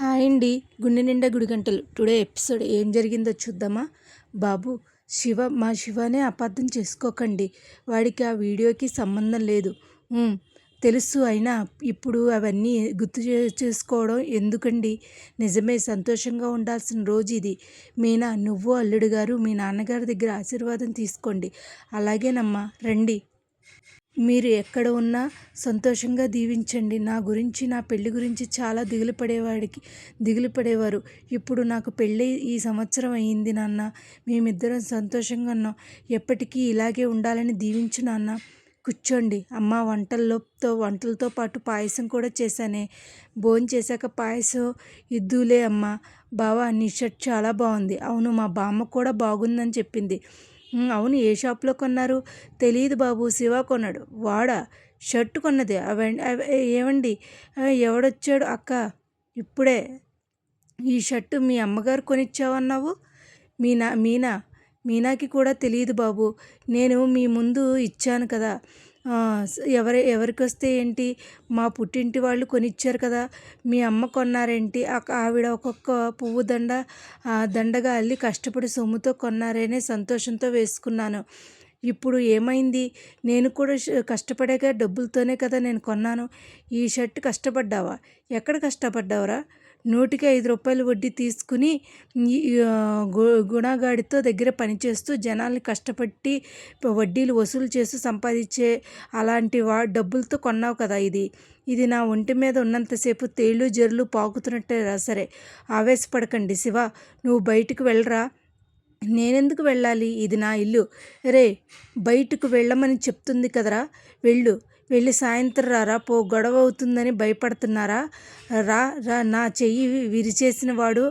Hi అండి. గుండె నిండా గుడి గంటలు టుడే ఎపిసోడ్ ఏం జరిగిందో చూద్దామా? బాబు శివ మా శివనే అపార్థం చేసుకోకండి. వాడికి ఆ వీడియోకి సంబంధం లేదు. తెలుసు అయినా ఇప్పుడు అవన్నీ గుర్తు చేసుకోవడం ఎందుకండి? నిజమే సంతోషంగా ఉండాల్సిన రోజు ఇది. మీనా నువ్వు అల్లుడు గారు మీ నాన్నగారి దగ్గర ఆశీర్వాదం తీసుకోండి. అలాగేనమ్మా రండి. మీరు ఎక్కడ ఉన్నా సంతోషంగా దీవించండి. నా గురించి నా పెళ్ళి గురించి చాలా దిగులు పడేవాడికి దిగులు పడేవారు. ఇప్పుడు నాకు పెళ్ళి ఈ సంవత్సరం అయ్యింది నాన్న. మేమిద్దరం సంతోషంగా ఉన్నాం. ఎప్పటికీ ఇలాగే ఉండాలని దీవించు నాన్న. కూర్చోండి. అమ్మ వంటల్లోతో వంటలతో పాటు పాయసం కూడా చేశానే. భోజనం చేశాక పాయసం ఇద్దులే అమ్మ. బావా నీ షర్ట్ చాలా బాగుంది. అవును మా బామ్మ కూడా బాగుందని చెప్పింది. అవును ఏ షాప్లో కొన్నారు? తెలియదు బాబు శివ కొన్నాడు. వాడా? షర్ట్ కొన్నది. అవండి అవ- ఏవండి? ఎవడొచ్చాడు? అక్క ఇప్పుడే. ఈ షర్టు మీ అమ్మగారు కొనిచ్చావన్నావు? మీనా మీనా మీనాకి కూడా తెలియదు బాబు. నేను మీ ముందు ఇచ్చాను కదా. ఎవరి ఎవరికి వస్తే ఏంటి? మా పుట్టింటి వాళ్ళు కొనిచ్చారు కదా మీ అమ్మ కొన్నారేంటి? ఆవిడ ఒక్కొక్క పువ్వు దండ ఆ, దండగా అల్లి కష్టపడి సొమ్ముతో కొన్నారనే సంతోషంతో వేసుకున్నాను. ఇప్పుడు ఏమైంది? నేను కూడా ష- కష్టపడేగా డబ్బులతోనే కదా నేను కొన్నాను. ఈ షర్ట్ కష్టపడ్డావా? ఎక్కడ కష్టపడ్డావురా? నూటికి ఐదు రూపాయలు వడ్డీ తీసుకుని గు- గుణగాడితో దగ్గర పనిచేస్తూ జనాల్ని కష్టపట్టి వడ్డీలు వసూలు చేస్తూ సంపాదించే అలాంటి వా డబ్బులతో కొన్నావు కదా ఇది. ఇది నా ఒంటి మీద ఉన్నంతసేపు తేళ్ళు జర్లు పాకుతున్నట్టే రా సరే. ఆవేశపడకండి శివ. నువ్వు బయటికి వెళ్ళరా? నేనెందుకు వెళ్ళాలి? ఇది నా ఇల్లు. రే బయటకు వెళ్ళమని చెప్తుంది కదరా? వెళ్ళు. వెళ్ళి సాయంత్రం రారా పో గొడవ అవుతుందని భయపడుతున్నారా? రా రా నా చెయ్యి విరిచేసిన వాడు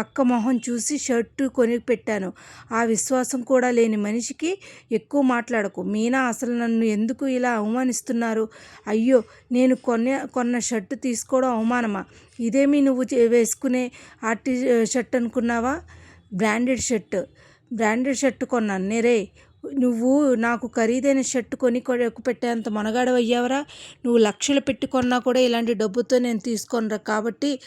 అక్క మొహం చూసి షర్టు కొని పెట్టాను ఆ విశ్వాసం కూడా లేని మనిషికి ఎక్కువ మాట్లాడకు. మీనా అసలు నన్ను ఎందుకు ఇలా అవమానిస్తున్నారు? అయ్యో నేను కొన్న కొన్న షర్టు తీసుకోవడం అవమానమా? ఇదేమి నువ్వు వేసుకునే ఆర్టి షర్ట్ అనుకున్నావా? Branded shirt. బ్రాండెడ్ షర్ట్ కొన్నాను. నేరే నువ్వు నాకు ఖరీదైన షర్ట్ కొని కొ- పెట్టేంత మనగాడు అయ్యావరా? నువ్వు లక్షలు పెట్టుకున్నా కూడా ఇలాంటి డబ్బుతో నేను తీసుకోనరా. కాబట్టి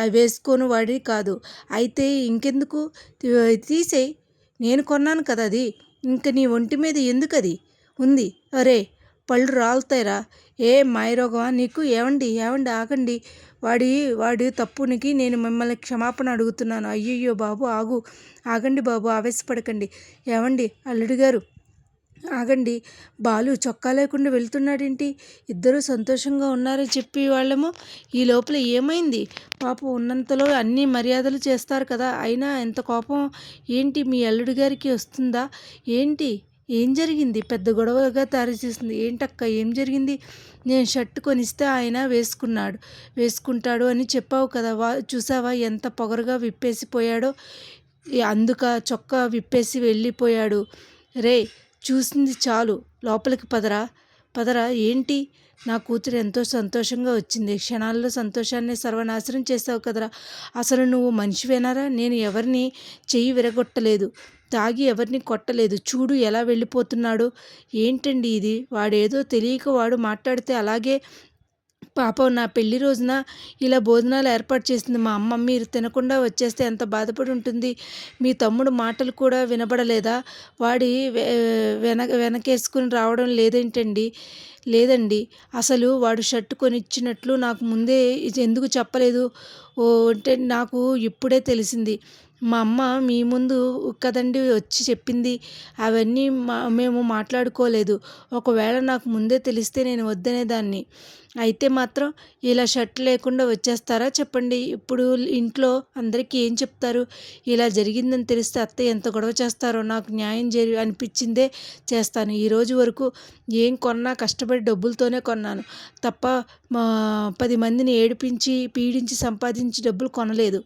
అవి వేసుకోను వాడి కాదు. అయితే ఇంకెందుకు? తీసేయి తీసేయ్. నేను కొన్నాను కదా అది. ఇంక నీ ఒంటి మీద ఎందుకు అది ఉంది. అరే పళ్ళు రాలుతాయిరా. ఏ మాయరోగమా? నీకు ఏవండి? ఏవండి? ఆగండి. వాడి వాడి తప్పునికి నేను మిమ్మల్ని క్షమాపణ అడుగుతున్నాను. అయ్యయ్యో బాబు ఆగు. ఆగండి బాబు ఆవేశపడకండి. ఏమండి? అల్లుడు గారు. ఆగండి. బాలు చొక్కా లేకుండా వెళ్తున్నాడేంటి? ఇద్దరూ సంతోషంగా ఉన్నారని చెప్పి వాళ్ళము ఈ లోపల ఏమైంది? పాపం ఉన్నంతలో అన్ని మర్యాదలు చేస్తారు కదా. అయినా ఎంత కోపం ఏంటి? మీ అల్లుడు గారికి వస్తుందా? ఏంటి? ఏం జరిగింది? పెద్ద గొడవగా చేసింది ఏంటక్క? ఏం జరిగింది? నేను షర్ట్ కొనిస్తే ఆయన వేసుకున్నాడు. వేసుకుంటాడు అని చెప్పావు కదా. వా చూసావా ఎంత పొగరుగా విప్పేసిపోయాడో? అందుక చొక్కా విప్పేసి వెళ్ళిపోయాడు. రే చూసింది చాలు. లోపలికి పదరా? పదరా? ఏంటి? నా కూతురు ఎంతో సంతోషంగా వచ్చింది. క్షణాల్లో సంతోషాన్ని సర్వనాశనం చేసావు కదరా. అసలు నువ్వు మనిషివేనారా? నేను ఎవరిని చెయ్యి విరగొట్టలేదు. తాగి ఎవరిని కొట్టలేదు. చూడు ఎలా వెళ్ళిపోతున్నాడు. ఏంటండి ఇది? వాడేదో తెలియక వాడు మాట్లాడితే అలాగే పాపం నా పెళ్ళి రోజున ఇలా భోజనాలు ఏర్పాటు చేసింది మా అమ్మ. మీరు తినకుండా వచ్చేస్తే ఎంత బాధపడి ఉంటుంది? మీ తమ్ముడు మాటలు కూడా వినబడలేదా? వాడి వెనక వెనకేసుకుని రావడం లేదేంటండి? లేదండి. అసలు వాడు షర్ట్ కొనిచ్చినట్లు నాకు ముందే ఇది ఎందుకు చెప్పలేదు? ఓ అంటే నాకు ఇప్పుడే తెలిసింది. మా అమ్మ మీ ముందు కదండి వచ్చి చెప్పింది. అవన్నీ మా మేము మాట్లాడుకోలేదు. ఒకవేళ నాకు ముందే తెలిస్తే నేను వద్దనేదాన్ని అయితే మాత్రం ఇలా షర్ట్ లేకుండా వచ్చేస్తారా చెప్పండి. ఇప్పుడు ఇంట్లో అందరికీ ఏం చెప్తారు? ఇలా జరిగిందని తెలిస్తే అత్త ఎంత గొడవ చేస్తారో నాకు న్యాయం జరి అనిపించిందే చేస్తాను. ఈరోజు వరకు ఏం కొన్నా కష్టపడి డబ్బులతోనే కొన్నాను. తప్ప మా పది మందిని ఏడిపించి పీడించి సంపాదించి డబ్బులు కొనలేదు.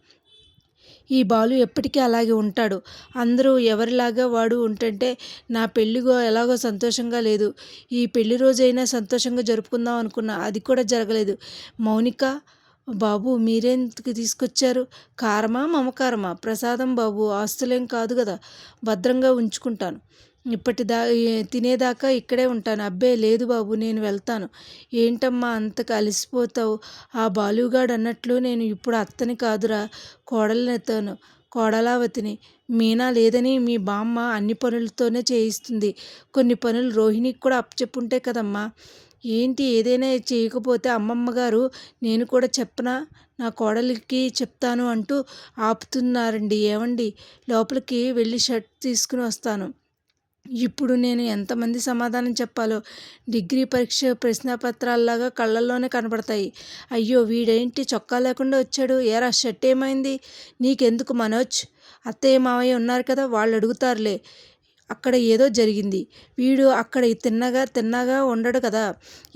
ఈ బాలు ఎప్పటికీ అలాగే ఉంటాడు. అందరూ ఎవరిలాగా వాడు ఉంటుంటే నా పెళ్ళిగో ఎలాగో సంతోషంగా లేదు. ఈ పెళ్ళి రోజైనా సంతోషంగా జరుపుకుందాం అనుకున్నా అది కూడా జరగలేదు. మౌనిక బాబు మీరేందుకు తీసుకొచ్చారు? కారమా మమకారమా? ప్రసాదం బాబు ఆస్తులేం కాదు కదా. భద్రంగా ఉంచుకుంటాను. ఇప్పటిదా తినేదాకా ఇక్కడే ఉంటాను. అబ్బే లేదు బాబు నేను వెళ్తాను. ఏంటమ్మా అంత అలసిపోతావు ఆ బాలుగాడు అన్నట్లు నేను ఇప్పుడు అత్తని కాదురా కోడలనెత్తాను కోడలావతిని. మీనా లేదని మీ బామ్మ అన్ని పనులతోనే చేయిస్తుంది. కొన్ని పనులు రోహిణికి కూడా అప్పచెప్పుంటే కదమ్మా. ఏంటి ఏదైనా చేయకపోతే అమ్మమ్మ గారు నేను కూడా చెప్పనా? నా కోడలికి చెప్తాను అంటూ ఆపుతున్నారండి. ఏమండి లోపలికి వెళ్ళి షర్ట్ తీసుకుని వస్తాను. ఇప్పుడు నేను ఎంతమంది సమాధానం చెప్పాలో. డిగ్రీ పరీక్ష ప్రశ్నపత్రాల్లాగా కళ్ళల్లోనే కనబడతాయి. అయ్యో వీడేంటి చొక్కా లేకుండా వచ్చాడు? ఏరా షర్ట్ ఏమైంది? నీకెందుకు మనోజ్? అత్తయ్య మావయ్య ఉన్నారు కదా వాళ్ళు అడుగుతారులే అక్కడ ఏదో జరిగింది. వీడు అక్కడ తిన్నగా తిన్నగా ఉండడు కదా.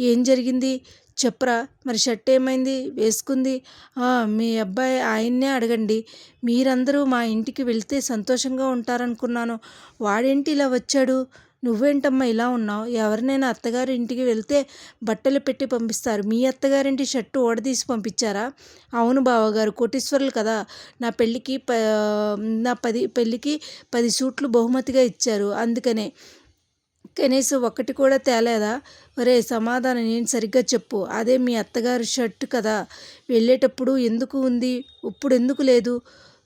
ఏం జరిగింది? చెప్పరా మరి షర్ట్ ఏమైంది వేసుకుంది మీ అబ్బాయి ఆయన్నే అడగండి. మీరందరూ మా ఇంటికి వెళ్తే సంతోషంగా ఉంటారనుకున్నాను. వాడేంటి ఇలా వచ్చాడు? నువ్వేంటమ్మా ఇలా ఉన్నావు? ఎవరినైనా అత్తగారి ఇంటికి వెళ్తే బట్టలు పెట్టి పంపిస్తారు. మీ అత్తగారింటి షర్టు ఓడదీసి పంపించారా? అవును బావగారు కోటీశ్వరులు కదా. నా పెళ్ళికి ప నా పది పెళ్ళికి పది సూట్లు బహుమతిగా ఇచ్చారు. అందుకనే కనీసం ఒక్కటి కూడా తేలేదా? ఒరే సమాధానం నేను సరిగ్గా చెప్పు. అదే మీ అత్తగారు షర్ట్ కదా. వెళ్ళేటప్పుడు ఎందుకు ఉంది? ఇప్పుడు ఎందుకు లేదు?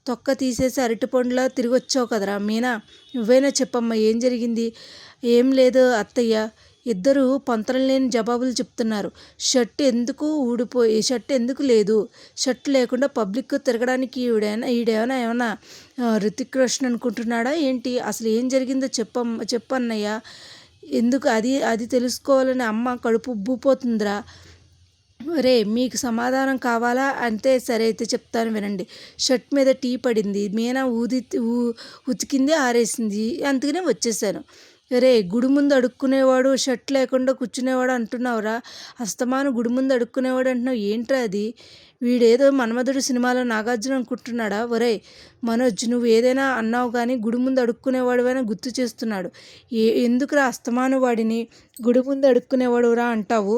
తొక్క తీసేసి అరటిపండులా తిరిగి వచ్చావు కదరా మీనా. నువ్వైనా చెప్పమ్మా ఏం జరిగింది? ఏం లేదు అత్తయ్య. ఇద్దరు పంతరం లేని జవాబులు చెప్తున్నారు. షర్ట్ ఎందుకు ఊడిపోయి షర్ట్ ఎందుకు లేదు? షర్ట్ లేకుండా పబ్లిక్ తిరగడానికి ఈవిడైనా ఈడేమైనా ఏమైనా రితిక్ రోషన్ అనుకుంటున్నాడా? ఏంటి? అసలు ఏం జరిగిందో చెప్పమ్మ చెప్పన్నయ్య. ఎందుకు అది అది తెలుసుకోవాలని అమ్మ కడుపు ఉబ్బిపోతుందిరా. రే మీకు సమాధానం కావాలా? అంతే సరే అయితే చెప్తాను వినండి. షర్ట్ మీద టీ పడింది. మీనా ఊది ఉతికింది ఆరేసింది. అందుకనే వచ్చేసాను. రే గుడి ముందు అడుక్కునేవాడు షర్ట్ లేకుండా కూర్చునేవాడు అంటున్నావురా. అస్తమాను గుడి ముందు అడుక్కునేవాడు అంటున్నావు ఏంట్రా అది? వీడేదో మన్మధుడు సినిమాలో నాగార్జున అనుకుంటున్నాడా? ఒరే మనోజ్ నువ్వు ఏదైనా అన్నావు కానీ గుడి ముందు అడుక్కునేవాడువైనా గుర్తు చేస్తున్నాడు. ఏ ఎందుకురా అస్తమాను వాడిని? గుడి ముందు అడుక్కునేవాడు రా అంటావు?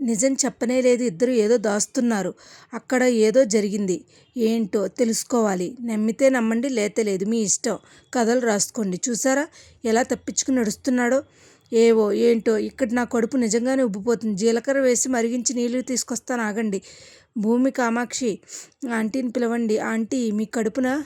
నిజం చెప్పనే లేదు. ఇద్దరు ఏదో దాస్తున్నారు. అక్కడ ఏదో జరిగింది. ఏంటో తెలుసుకోవాలి. నమ్మితే నమ్మండి లేతే లేదు. మీ ఇష్టం. కథలు రాసుకోండి. చూసారా? ఎలా తప్పించుకుని నడుస్తున్నాడో? ఏవో ఏంటో? ఇక్కడ నా కడుపు నిజంగానే ఉబ్బిపోతుంది. జీలకర్ర వేసి మరిగించి నీళ్ళు తీసుకొస్తాను. ఆగండి. భూమి కామాక్షి ఆంటీని పిలవండి. ఆంటీ మీ కడుపున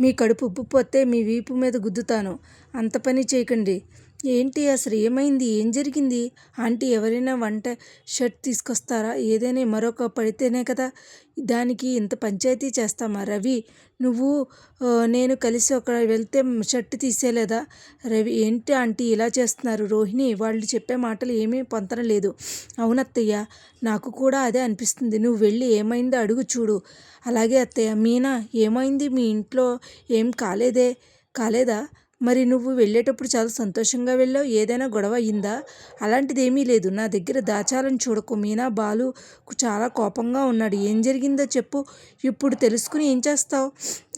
మీ కడుపు ఉబ్బిపోతే మీ వీపు మీద గుద్దుతాను. అంత పని చేయకండి. ఏంటి అసలు ఏమైంది? ఏం జరిగింది? ఆంటీ ఎవరైనా వంట షర్ట్ తీసుకొస్తారా? ఏదైనా మరొక పడితేనే కదా దానికి ఇంత పంచాయతీ చేస్తామా? రవి నువ్వు నేను కలిసి ఒక వెళ్తే షర్ట్ తీసేలేదా రవి ఏంటి ఆంటీ ఇలా చేస్తున్నారు? రోహిణి వాళ్ళు చెప్పే మాటలు ఏమీ పొంతన లేదు. అవునత్తయ్య నాకు కూడా అదే అనిపిస్తుంది. నువ్వు వెళ్ళి ఏమైందో అడుగు చూడు. అలాగే అత్తయ్య మీనా ఏమైంది? మీ ఇంట్లో ఏం కాలేదే? కాలేదా? మరి నువ్వు వెళ్ళేటప్పుడు చాలా సంతోషంగా వెళ్ళావు ఏదైనా గొడవ అయిందా? అలాంటిది ఏమీ లేదు. నా దగ్గర దాచాలని చూడకు. మీనా బాలు చాలా కోపంగా ఉన్నాడు. ఏం జరిగిందో చెప్పు. ఇప్పుడు తెలుసుకుని ఏం చేస్తావు?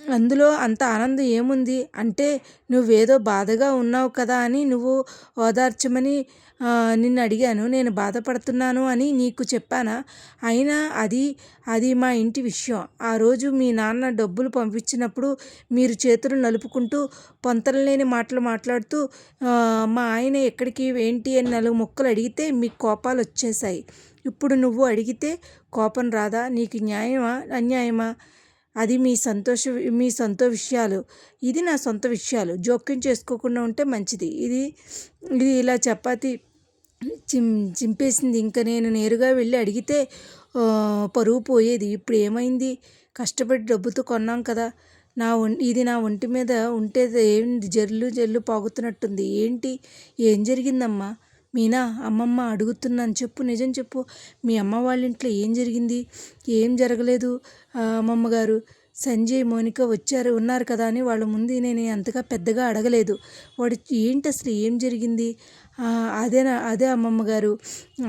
అందులో అంత ఆనందం ఏముంది? అంటే నువ్వేదో బాధగా ఉన్నావు కదా అని నువ్వు ఓదార్చమని నిన్ను అడిగాను నేను బాధపడుతున్నాను అని నీకు చెప్పానా? అయినా అది అది మా ఇంటి విషయం. ఆ రోజు మీ నాన్న డబ్బులు పంపించినప్పుడు మీరు చేతులు నలుపుకుంటూ పొంతనలేని మాటలు మాట్లాడుతూ మా ఆయన ఎక్కడికి ఏంటి అని నాలుగు మొక్కలు అడిగితే మీకు కోపాలు వచ్చేసాయి ఇప్పుడు నువ్వు అడిగితే కోపం రాదా? నీకు న్యాయమా? అన్యాయమా? అది మీ సంతోష మీ సొంత విషయాలు. ఇది నా సొంత విషయాలు. జోక్యం చేసుకోకుండా ఉంటే మంచిది. ఇది ఇది ఇలా చపాతి చిం చింపేసింది. ఇంకా నేను నేరుగా వెళ్ళి అడిగితే పరువు పోయేది. ఇప్పుడు ఏమైంది? కష్టపడి డబ్బుతో కొన్నాం కదా. నా ఇది నా ఒంటి మీద ఉంటే ఏంది జల్లు జల్లు పాగుతున్నట్టుంది. ఏంటి? ఏం జరిగిందమ్మా? మీనా అమ్మమ్మ అడుగుతున్నాను చెప్పు నిజం చెప్పు. మీ అమ్మ వాళ్ళ ఇంట్లో ఏం జరిగింది? ఏం జరగలేదు? అమ్మమ్మ గారు. సంజయ్ మోనిక వచ్చారు ఉన్నారు కదా అని వాళ్ళ ముందు నేను అంతగా పెద్దగా అడగలేదు. వాడు ఏంటి అసలు? ఏం జరిగింది? అదేనా? అదే అమ్మమ్మ గారు.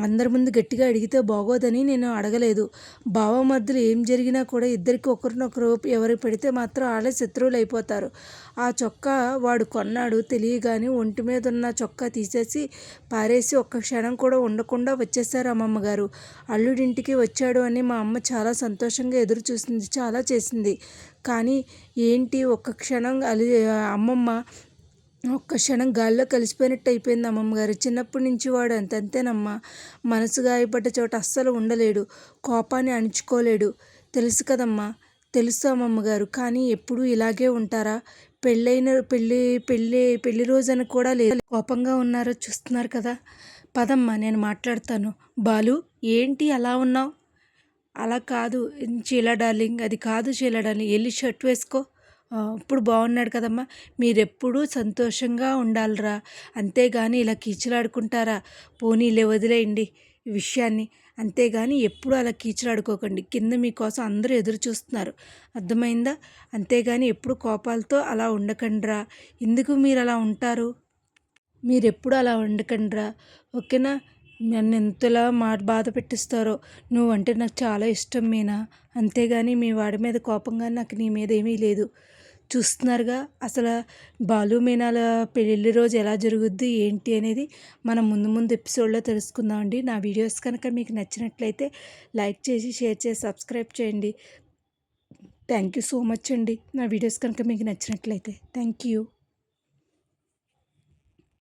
అందరి ముందు గట్టిగా అడిగితే బాగోదని నేను అడగలేదు. బావమర్దులు ఏం జరిగినా కూడా ఇద్దరికి ఒకరినొకరు ఎవరు పెడితే మాత్రం వాళ్ళే శత్రువులు అయిపోతారు. ఆ చొక్కా వాడు కొన్నాడు తెలియగానే ఒంటి మీద ఉన్న చొక్కా తీసేసి పారేసి ఒక్క క్షణం కూడా ఉండకుండా వచ్చేసారు అమ్మమ్మ గారు అల్లుడింటికి వచ్చాడు అని మా అమ్మ చాలా సంతోషంగా ఎదురు చూసింది చాలా చేసింది. కానీ ఏంటి ఒక్క క్షణం అలి అమ్మమ్మ ఒక్క క్షణం గాల్లో కలిసిపోయినట్టు అయిపోయింది అమ్మమ్మగారు. చిన్నప్పటి నుంచి వాడు అంతంతేనమ్మా. మనసు గాయపడ్డ చోట అస్సలు ఉండలేడు కోపాన్ని అణుచుకోలేడు. తెలుసు కదమ్మా తెలుసు అమ్మమ్మగారు. కానీ ఎప్పుడూ ఇలాగే ఉంటారా? పెళ్ళైన పెళ్ళి పెళ్ళి పెళ్ళి రోజన కూడా లేదు. కోపంగా ఉన్నారో చూస్తున్నారు కదా. పదమ్మా నేను మాట్లాడతాను. బాలు ఏంటి అలా ఉన్నావు? అలా కాదు. చీలా డార్లింగ్ అది కాదు చీలా డార్లింగ్. వెళ్ళి షర్ట్ వేసుకో. ఇప్పుడు బాగున్నాడు కదమ్మా. మీరెప్పుడూ సంతోషంగా ఉండాలిరా. అంతేగాని ఇలా కీచులాడుకుంటారా? పోనీలే వదిలేయండి. విషయాన్ని. అంతేగాని ఎప్పుడు అలా కీచులాడుకోకండి. కింద మీకోసం అందరూ ఎదురు చూస్తున్నారు. అర్థమైందా? అంతేగాని ఎప్పుడు కోపాలతో అలా ఉండకండిరా. ఎందుకు మీరు అలా ఉంటారు? మీరెప్పుడు అలా ఉండకండిరా? ఓకేనా? నన్ను ఎంతలా మా బాధ పెట్టిస్తారో. నువ్వంటే నాకు చాలా ఇష్టం మీనా. అంతేగాని మీ వాడి మీద కోపంగా నాకు నీ మీద ఏమీ లేదు. చూస్తున్నారుగా. అసలు బాలు మీనాల పెళ్ళి రోజు ఎలా జరుగుద్ది ఏంటి అనేది మనం ముందు ముందు ఎపిసోడ్లో తెలుసుకుందామండి నా వీడియోస్ కనుక మీకు నచ్చినట్లయితే లైక్ చేసి షేర్ చేసి సబ్స్క్రైబ్ చేయండి. థ్యాంక్ యూ సో మచ్ అండి. నా వీడియోస్ కనుక మీకు నచ్చినట్లయితే. Thank you.